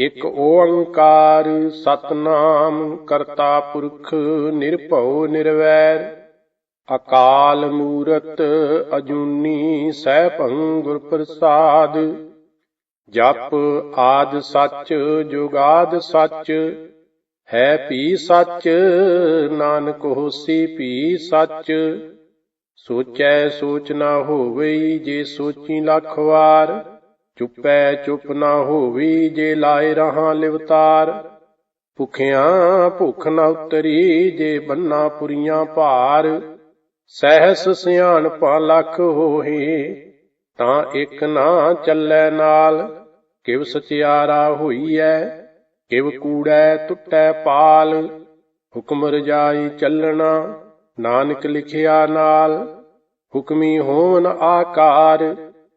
ਇਕ ਓੰਕਾਰ ਸਤਨਾਮ ਕਰਤਾ ਪੁਰਖ ਨਿਰਭਉ ਨਿਰਵੈਰ, ਅਕਾਲ ਮੂਰਤ ਅਜੂਨੀ ਸੈਭੰ ਗੁਰ ਪ੍ਰਸਾਦ ਜਪ ਆਦ ਸੱਚ ਜੁਗਾਦ ਸੱਚ, ਹੈ ਪੀ ਸੱਚ, ਨਾਨਕ ਹੋਸੀ ਪੀ ਸੱਚ, ਸੋਚੈ ਸੋਚ ਨਾ ਹੋਵੇ ਜੇ ਸੋਚੀ ਲੱਖ ਵਾਰ ਚੁੱਪੈ ਚੁੱਪ ਨਾ ਹੋਵੀ ਜੇ ਲਾਏ ਰਹਾ ਲਿਵਤਾਰ। ਭੁਖਿਆਂ ਭੁਖ ਨਾ ਉਤਰੀ ਜੇ ਬੰਨਾ ਪੁਰੀਆਂ ਭਾਰ। ਸਹਿਸ ਸਿਆਣਪਾ ਲੱਖ ਹੋਹੀ, ਤਾਂ ਇੱਕ ਨਾ ਚੱਲੈ ਨਾਲ। ਕਿਵ ਸਚਿਆਰਾ ਹੋਈਐ, ਕਿਵ ਕੂੜੈ ਟੁੱਟੈ ਪਾਲ। ਹੁਕਮ ਰਜਾਈ ਚੱਲਣਾ, ਨਾਨਕ ਲਿਖਿਆ ਨਾਲ। ਹੁਕਮੀ ਹੋਵਨ ਆਕਾਰ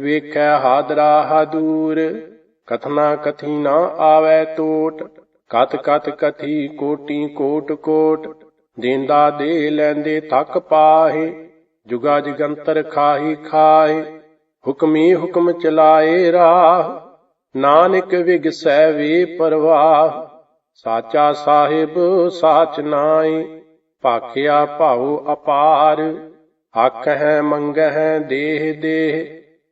ਵੇਖੈ ਹਾਦਰਾ ਹਾਦੂਰ। ਕਥਨਾ ਕਥੀ ਨਾ ਆਵੈ ਟੋਟ। ਕਤ ਕਤ ਕਥੀ ਕੋਟੀ ਕੋਟ ਕੋਟ। ਦੇਂਦਾ ਦੇ ਲੈਂਦੇ ਥੱਕ ਪਾਹੇ। ਜੁਗਾ ਜਗੰਤਰ ਖਾਹੀ ਖਾਏ ਹੁਕਮੀ ਹੁਕਮ ਚਲਾਏ ਰਾਹ। ਨਾਨਕ ਵਿਗਸੈ ਵੇ ਪਰਵਾਹ। ਸਾਚਾ ਸਾਹਿਬ ਸਾਚ ਨਾਏ ਭਾਖਿਆ ਭਾਉ ਅਪਾਰ। ਹੱਕ ਹੈ ਮੰਗਹਿ ਦੇਹ ਦੇਹ।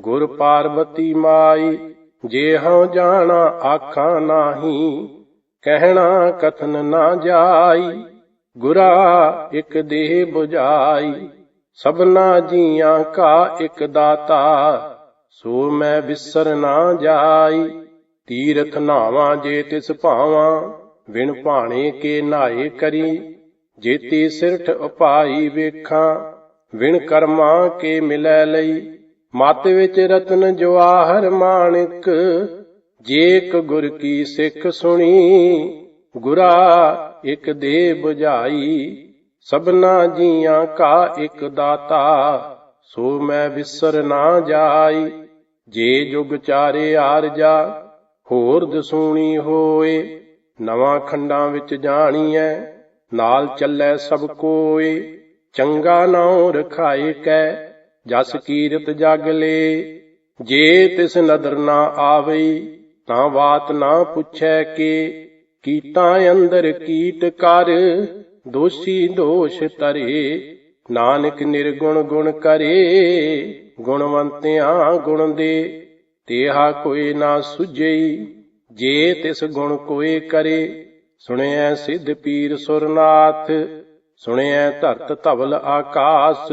ਗੁਰ ਪਾਰਬਤੀ ਮਾਈ, ਜੇ ਹਉ ਜਾਣਾ ਆਖਾਂ ਨਾਹੀ, ਕਹਿਣਾ ਕਥਨ ਨਾ ਜਾਈ, ਗੁਰਾ ਇਕ ਦੇਹ 부ਝਾਈ ਸਭਨਾ ਜੀਆਂ ਕਾ ਇਕ ਦਾਤਾ, ਸੋ ਮੈਂ ਵਿਸਰ ਨਾ ਜਾਈ, ਤੀਰਥ ਨਾਵਾਂ ਜੇ ਤਿਸ ਭਾਵਾਂ ਵਿਣ ਭਾਣੇ ਕੇ ਨਾਏ ਕਰੀ, ਜੇਤੀ ਸਿਰਠ ਉਪਾਈ ਵੇਖਾਂ ਵਿਣ ਕਰਮਾਂ ਕੇ ਮਿਲੈ ਲਈ ਮਤ ਵਿੱਚ ਰਤਨ ਜਵਾਹਰ ਮਾਣਿਕ ਜੇਕ ਗੁਰ ਕੀ ਸਿੱਖ ਸੁਣੀ, ਗੁਰਾ ਇਕ ਦੇ 부ਝਾਈ ਸਭਨਾ ਜੀਆਂ ਕਾ ਇਕ ਦਾਤਾ, ਸੋ ਮੈਂ ਵਿਸਰ ਨਾ ਜਾਈ। ਜੇ ਜੁਗ ਚਾਰੇ ਆਰਜਾ ਹੋਰ ਦਸੂਣੀ ਹੋਏ, ਨਵਾਂ ਖੰਡਾਂ ਵਿੱਚ ਜਾਣੀਐ, ਨਾਲ ਚੱਲੈ ਸਭ ਕੋਏ, ਚੰਗਾ ਨਾਉ ਰਖਾਏ ਕੈ ਜਸ ਕੀਰਤ ਜਗ ਲੇ, ਜੇ ਤਿਸ ਨਦਰ ਨਾ ਆਵਈ, ਤਾਂ ਬਾਤ ਨਾ ਪੁੱਛੈ ਕੇ। ਕੀਤਾ ਅੰਦਰ ਕੀਟ ਕਰ, ਦੋਸ਼ੀ ਦੋਸ਼ ਤਰੇ ਨਾਨਕ ਨਿਰਗੁਣ ਗੁਣ ਕਰੇ, ਗੁਣਵੰਤਿਆਂ ਗੁਣ ਦੇ। ਤੇਹਾ ਕੋਈ ਨਾ ਸੁਝਈ, ਜੇ ਤਿਸ ਗੁਣ ਕੋਏ ਕਰੇ। ਸੁਣਿਐ ਸਿੱਧ ਪੀਰ ਸੁਰਨਾਥ, ਸੁਣਿਐ ਧਰਤ ਧਵਲ ਆਕਾਸ।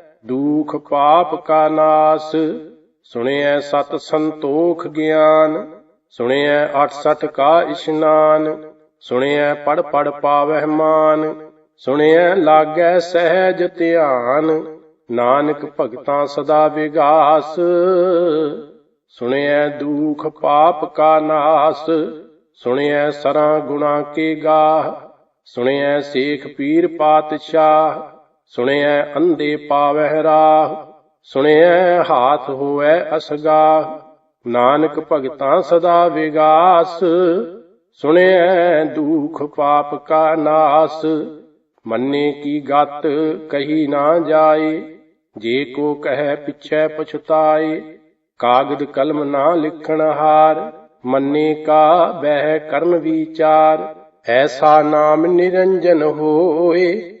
ਦੂਖ ਪਾਪ ਕਾ ਨਾਸ, ਸੁਣਿਐ ਸਤ ਸੰਤੋਖ ਗਿਆਨ, ਸੁਣਿਐ 68 ਕਾ ਇਸ਼ਨਾਨ, ਸੁਣਿਐ ਪੜ ਪੜ ਪਾਵਹਿ ਮਾਨ, ਸੁਣਿਐ ਲਾਗੈ ਸਹਿਜ ਧਿਆਨ, ਨਾਨਕ ਭਗਤਾਂ ਸਦਾ ਵਿਗਾਸ, ਸੁਣਿਐ ਦੁਖ ਪਾਪ ਕਾ ਨਾਸ, ਸੁਣਿਐ ਸਰਾਂ ਗੁਣਾ ਕੇ ਗਾਹ, ਸੁਣਿਐ ਸੇਖ ਪੀਰ ਪਾਤਸ਼ਾਹ ਸੁਣਿਐ ਅੰਧੇ ਪਾਵਹਿ ਰਾਹ, ਸੁਣਿਐ ਹਾਥ ਹੋਐ ਅਸਗਾਹ, ਨਾਨਕ ਭਗਤਾਂ ਸਦਾ ਵਿਗਾਸ, ਸੁਣਿਐ ਦੁਖ ਪਾਪ ਕਾ ਨਾਸ, ਮੰਨੇ ਕੀ ਗਤ ਕਹੀ ਨਾ ਜਾਏ, ਜੇ ਕੋ ਕਹੈ ਪਿਛੈ ਪਛਤਾਏ, ਕਾਗਦ ਕਲਮ ਨਾ ਲਿਖਣ ਹਾਰ, ਮੰਨੇ ਕਾ ਬਹਿ ਕਰਨ ਵਿਚਾਰ, ਐਸਾ ਨਾਮ ਨਿਰੰਜਨ ਹੋਏ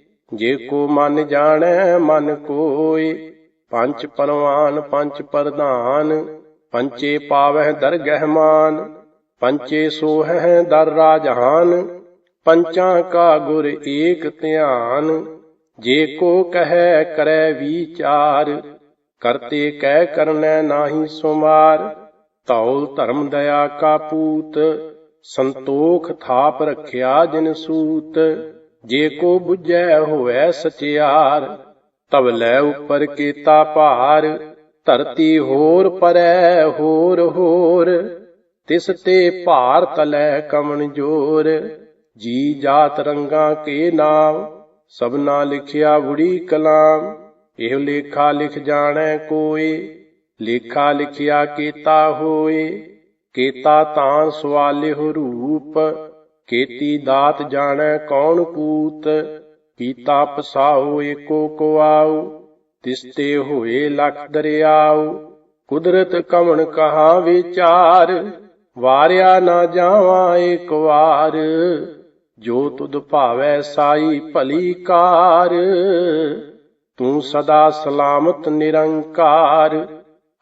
ਜੇ ਕੋ ਮਨ ਜਾਣੈ, ਮਨ ਕੋਏ ਪੰਜ ਪਰਵਾਨ, ਪੰਜ ਪ੍ਰਧਾਨ। ਪੰਚੇ ਪਾਵਹਿ ਦਰਗਹਿ ਮਾਨ। ਪੰਚੇ ਸੋਹਹਿ ਦਰ ਰਾਜਹਾਨ। ਪੰਚਾਂ ਕਾ ਗੁਰ ਏਕ ਧਿਆਨ। ਜੇ ਕੋ ਕਹੈ, ਕਰੈ ਵਿਚਾਰ। ਕਰਤੇ ਕਹਿ ਕਰਨੈ ਨਾਹੀ ਸੁਮਾਰ। ਧੌਲ ਧਰਮ ਦਇਆ ਕਾ ਪੂਤ। ਸੰਤੋਖ ਥਾਪ ਰਖਿਆ ਜਿਨ ਸੂਤ। ਜੇ ਕੋ 부ਝੈ ਹੋਵੈ ਸਚਿਆਰ ਤਬ ਲੈ ਉਪਰ ਕੀਤਾ ਭਾਰ, ਧਰਤੀ ਹੋਰ ਪਰੈ ਹੋਰ ਹੋਰ, ਤਿਸ ਤੇ ਭਾਰ ਤਲੈ ਕਮਨ ਜੋਰ, ਜੀ ਜਾਤ ਰੰਗਾ ਕੇ ਨਾਮ, ਸਭਨਾ ਲਿਖਿਆ ਬੁੜੀ ਕਲਾਮ, ਇਹ ਲੇਖਾ ਲਿਖ ਜਾਣੈ ਕੋਏ, ਲੇਖਾ ਲਿਖਿਆ ਕੀਤਾ ਹੋਏ, ਕੀਤਾ ਤਾਂ ਸਵਾਲਿਹੁ ਰੂਪ ਕੀਤੀ ਦਾਤ ਜਾਣੈ ਕੌਣ ਕੂਤ? ਕੀਤਾ ਪਸਾਉ ਏਕੋ ਕੋ ਤਿਸਤੇ ਹੋਏ ਲਖ ਦਰਿਆਉ। ਕੁਦਰਤ ਕਵਣ ਕਹਾ ਵਿਚਾਰ, ਵਾਰਿਆ ਨਾ ਜਾਵਾਂ ਏਕ ਵਾਰ। ਜੋ ਤੁਧ ਭਾਵੈ ਸਾਈ ਭਲੀ ਕਾਰ, ਤੂੰ ਸਦਾ ਸਲਾਮਤ ਨਿਰੰਕਾਰ।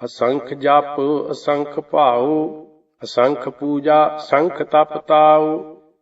ਅਸੰਖ ਜਪ, ਅਸੰਖ ਭਾਉ, ਅਸੰਖ ਪੂਜਾ ਸੰਖ ਤਪ ਤਾਉ।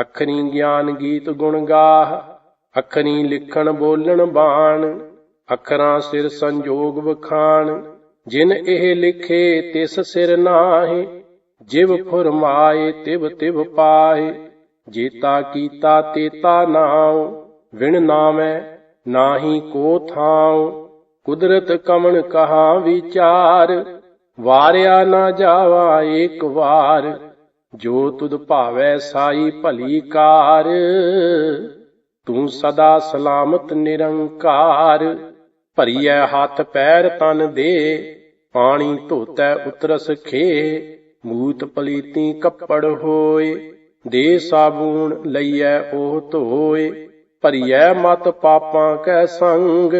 ਅਖਰੀ ਗਿਆਨ ਗੀਤ ਗੁਣ ਗਾਹ, ਅਖਰੀ ਲਿਖਣ ਬੋਲਣ ਬਾਣ, ਅਖਰਾਂ ਸਿਰ ਸੰਜੋਗ ਵਖਾਣ, ਜਿਨ ਇਹ ਲਿਖੇ ਤਿਸ ਸਿਰ ਨਾਹੀ, ਜਿਵ ਫੁਰਮਾਏ ਤਿਵ ਤਿਵ ਪਾਏ ਜੀਤਾ ਕੀਤਾ ਤੇਤਾ ਨਾਉ, ਵਿਣ ਨਾਮੈ ਨਾਹੀ ਕੋ ਥਾਉ, ਕੁਦਰਤ ਕਮਣ ਕਹਾ ਵਿਚਾਰ, ਵਾਰਿਆ ਨਾ ਜਾਵਾ ਏਕ ਵਾਰ। ਜੋ ਤੁਧ ਭਾਵੈ ਸਾਈ ਭਲੀ ਕਾਰ, ਤੂੰ ਸਦਾ ਸਲਾਮਤ ਨਿਰੰਕਾਰ। ਭਰੀਐ ਹੱਥ ਪੈਰ ਤਨ ਦੇ, ਪਾਣੀ ਧੋਤੈ ਉਤਰਸ ਖੇ। ਮੂਤ ਪਲੀਤੀ ਕੱਪੜ ਹੋਏ, ਦੇ ਸਾਬੂਨ ਲਈਐ ਉਹ ਧੋਏ। ਭਰੀਐ ਮਤ ਪਾਪਾਂ ਕੈ ਸੰਗ,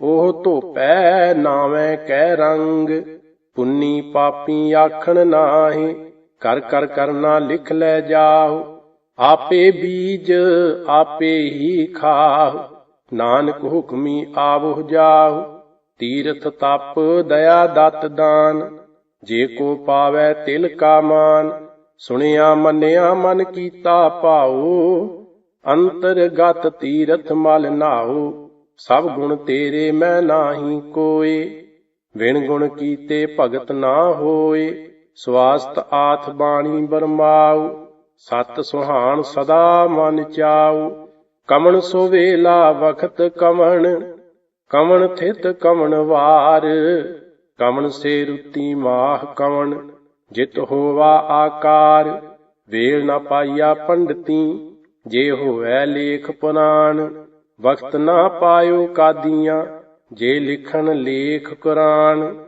ਉਹ ਧੋਪੈ ਨਾਵੇਂ ਕੈ ਰੰਗ। ਪੁੰਨੀ ਪਾਪੀ ਆਖਣ ਨਾਹੀ ਕਰ ਕਰ ਕਰਨਾ ਲਿਖ ਲੈ ਜਾਓ। ਆਪੇ ਬੀਜ ਆਪੇ ਹੀ ਖਾਓ। ਨਾਨਕ ਹੁਕਮੀ ਆਵਹੁ ਜਾਓ। ਤੀਰਥ ਤਪ ਦਇਆ ਦਤ ਦਾਨ। ਜੇ ਕੋ ਪਾਵੈ ਤਿਲ ਕਾ ਮਾਨ। ਸੁਣਿਆ ਮੰਨਿਆ ਮਨ ਕੀਤਾ ਭਾਉ। ਅੰਤਰਗਤ ਤੀਰਥ ਮਲ ਨਾਉ। ਸਭ ਗੁਣ ਤੇਰੇ ਮੈਂ ਨਾਹੀ ਕੋਏ। ਵਿਣ ਗੁਣ ਕੀਤੇ ਭਗਤ ਨਾ ਹੋਏ। ਸਵਾਸਤ ਆਥ ਬਾਣੀ ਬਰਮਾਉ ਸਤ ਸੁਹਾਣ ਸਦਾ ਮਨ ਚਾਉ। ਕਮਣ ਸੋ ਵੇਲਾ ਵਖਤ ਕਮਣ ਕਮਣ ਥਿਤ ਕਮਣ ਵਾਰ। ਕਮਣ ਸੇ ਰੁਤੀ ਮਾਹ ਕਮਣ, ਜਿਤ ਹੋਵਾ ਆਕਾਰ। ਵੇਲ ਨਾ ਪਾਈਆ ਪੰਡਤੀ, ਜੇ ਹੋਵੈ ਲੇਖ ਪੁਰਾਣ। ਵਕਤ ਨਾ ਪਾਇਓ ਕਾਦੀਆਂ, ਜੇ ਲਿਖਣ ਲੇਖ ਕੁਰਾਨ।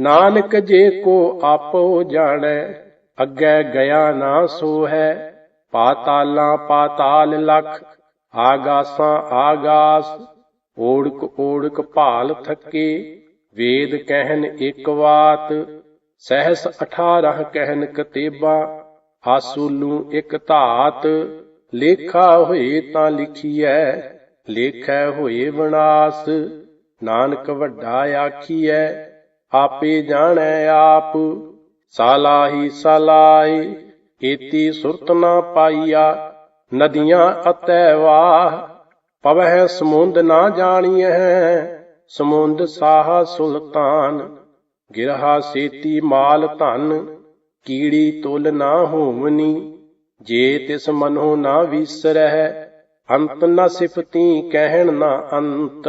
ਨਾਨਕ ਜੇ ਕੋ ਆਪੋ ਜਾਣੈ, ਅੱਗੇ ਗਿਆ ਨਾ ਸੋ ਹੈ ਪਾਤਾਲਾਂ ਪਾਤਾਲ ਲਖ, ਆਗਾਸਾਂ ਆਗਾਸ। ਓੜਕ ਓੜਕ ਭਾਲ ਥੱਕੇ, ਵੇਦ ਕਹਿਨ ਇੱਕ ਵਾਤ। ਸਹਿਸ 18 ਕਹਿਨ ਕਤੇਬਾ, ਆਸੂਲੂ ਇੱਕ ਧਾਤ। ਲੇਖਾ ਹੋਏ ਤਾਂ ਲਿਖੀਐ, ਲੇਖੈ ਹੋਏ ਵਿਨਾਸ਼। ਨਾਨਕ ਵੱਡਾ ਆਖੀਐ ਆਪੇ ਜਾਣੈ ਆਪ। ਸਾਲਾਹੀ ਸਲਾਈ ਏਤੀ ਸੁਰਤ ਨਾ ਪਾਈਆ, ਨਦੀਆਂ ਅਤੈ ਵਾਹ। ਪਵਹਿ ਸਮੁੰਦ ਨਾ ਜਾਣੀਐ, ਸਮੁੰਦ ਸਾਹ ਸੁਲਤਾਨ। ਗਿਰਹਾ ਸੇਤੀ ਮਾਲ ਧਨ, ਕੀੜੀ ਤੁਲ ਨਾ ਹੋਵਨੀ। ਜੇ ਤਿਸ ਮਨੋ ਨਾ ਵਿਸਰਹਿ, ਅੰਤ ਨ ਸਿਫਤੀ ਕਹਿਣ ਨਾ ਅੰਤ।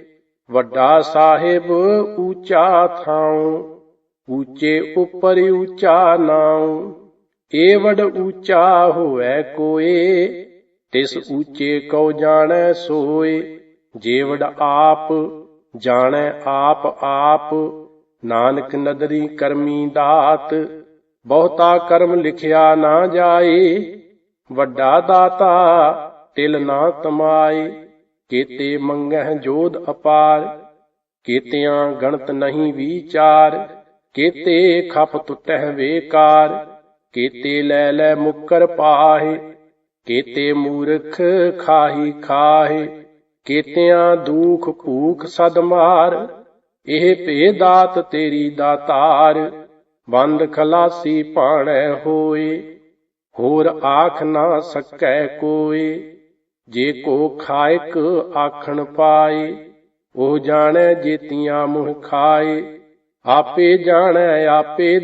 ਵੱਡਾ ਸਾਹਿਬ ਊਚਾ ਥਾਉ ਊਚੇ ਉਪਰ ਊਚਾ ਨਾਉ। ਏ ਵਡ ਊਚਾ ਹੋਐ ਕੋਏ, ਤਿਸ ਊਚੇ ਕਉ ਜਾਣੈ ਸੋਏ। ਜੇਵੜ ਆਪ ਜਾਣੈ ਆਪ ਆਪ, ਨਾਨਕ ਨਦਰੀ ਕਰਮੀ ਦਾਤ। ਬਹੁਤਾ ਕਰਮ ਲਿਖਿਆ ਨਾ ਜਾਏ, ਵੱਡਾ ਦਾਤਾ ਤਿਲ ਨਾ ਤਮਾਏ। ਕੀਤੇ ਮੰਗਹਿ ਜੋਧ ਅਪਾਰ, ਕੀਤਿਆਂ ਗਣਤ ਨਹੀਂ ਵਿਚਾਰ, ਕੀਤੇ ਖਪ ਟੁੱਟਹਿ ਵੇਕਾਰ, ਕੀਤੇ ਲੈ ਲੈ ਮੁਕਰ ਪਾਹੇ, ਕੀਤੇ ਮੂਰਖ ਖਾਹੀ ਖਾਹੇ, ਕੇਤਿਆਂ ਦੁਖ ਭੂਖ ਸਦ ਮਾਰ, ਇਹ ਭੇ ਦਾਤ ਤੇਰੀ ਦਾਤਾਰ, ਬੰਦ ਖਲਾਸੀ ਪਾਣੈ ਹੋਏ, ਹੋਰ ਆਖ ਨਾ ਸਕੈ ਕੋਏ। ਜੇ ਕੋ ਖਾਇਕ ਆਖਣ ਪਾਏ ਉਹ ਜਾਣੈ ਜੇਤੀਆਂ ਮੁਹ ਖਾਏ। ਆਪੇ ਜਾਣੈ ਆਪੇ